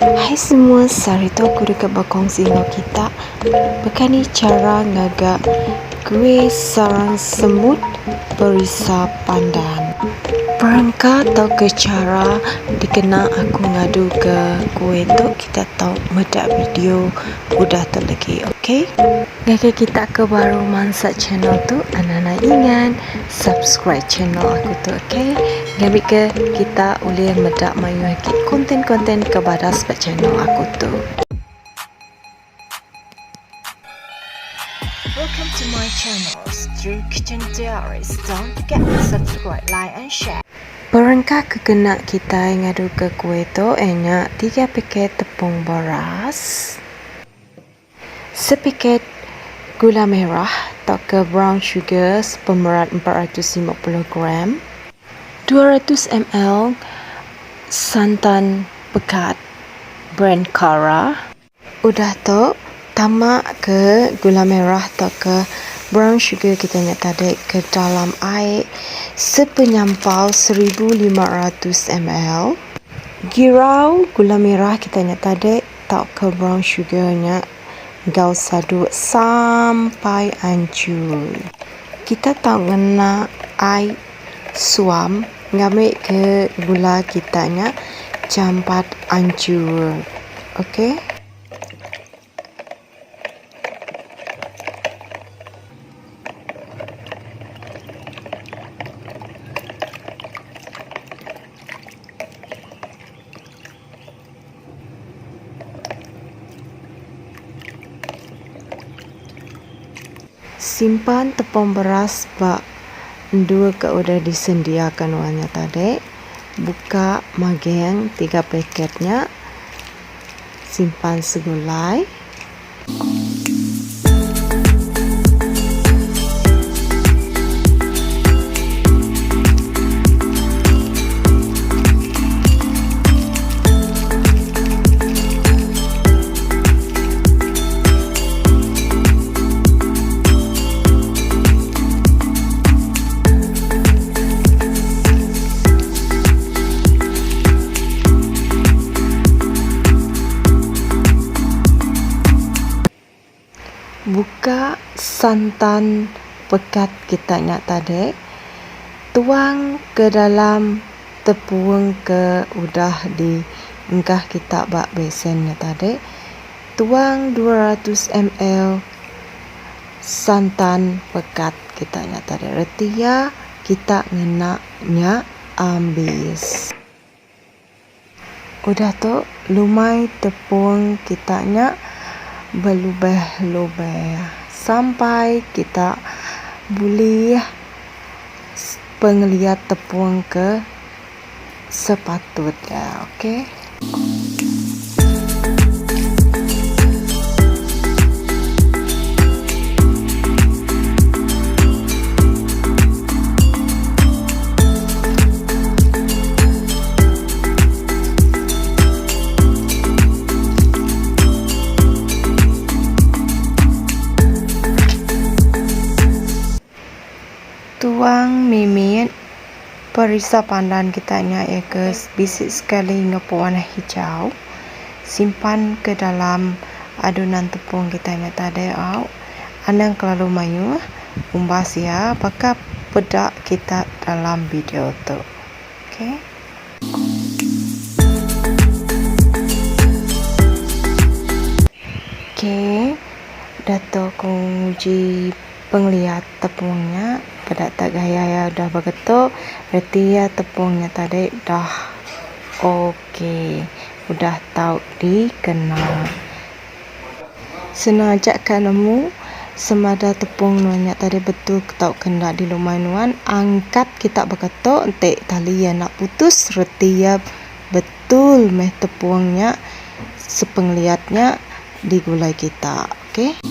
Hai semua, sarito aku dekat berkongsi dengan kita. Begini cara ngagak kuih sarang semut berisa pandan Perangkat atau ke cara dikena aku ngadu ke kuih tu kita tahu medak video udah tu lagi, okey? Ngagak kita ke baru mansa channel tu, anak-anak ingat subscribe channel aku tu, okey? Ngabik ke kita boleh medak mayu lagi konten-konten kepada sebab channel aku tu. Welcome to my channel, Through Kitchen Diaries. Don't forget to subscribe, like and share. Perangkat kekena kita yang ada ke kuih tu hanya 3 paket tepung beras, sepaket gula merah atau brown sugar sepemerat 450 gram, 200 ml santan pekat brand Cara. Udah tu tamak ke gula merah atau brown sugar kita nak tarik ke dalam air sepenyampau 1500 ml. Girau gula merah kita nak tarik tak ke brown sugarnya gau sadu sampai hancur. Kita tak kena air suam ngambil ke gula kitanya campat hancur. Okey? Simpan tepung beras bak. Dua ke udah disediakan warna tadi buka mageng tiga paketnya. Simpan segulai buka santan pekat kita nak tadi tuang ke dalam tepung ke udah di engkah kita bak besen tadi. Tuang 200 ml santan pekat kita nak tadi. Retia kita ngenaknya ambis. Udah tu lumai tepung kita nak berlubah-lubah. Sampai kita boleh penglihat tepung ke sepatutnya okey? tuang mimit perisa pandan kita nya ya ke? Bisik sekali ngopo warna hijau. Simpan ke dalam adunan tepung kita nya tadi au. Anang kelalu mayu umbas ya apakah pedak kita dalam video tu? Okey. Okey. Dato kunci penglihat tepungnya pada tak gaya ya dah begitu berarti ya tepungnya tadi dah okey udah tahu dikenal. Senajak kan nemu semada tepung nuannya tadi betul tahu kena di lumai nuan. Angkat kita begitu entek tali ya nak putus reti ya betul meh tepungnya sepenglihatnya digulai kita okey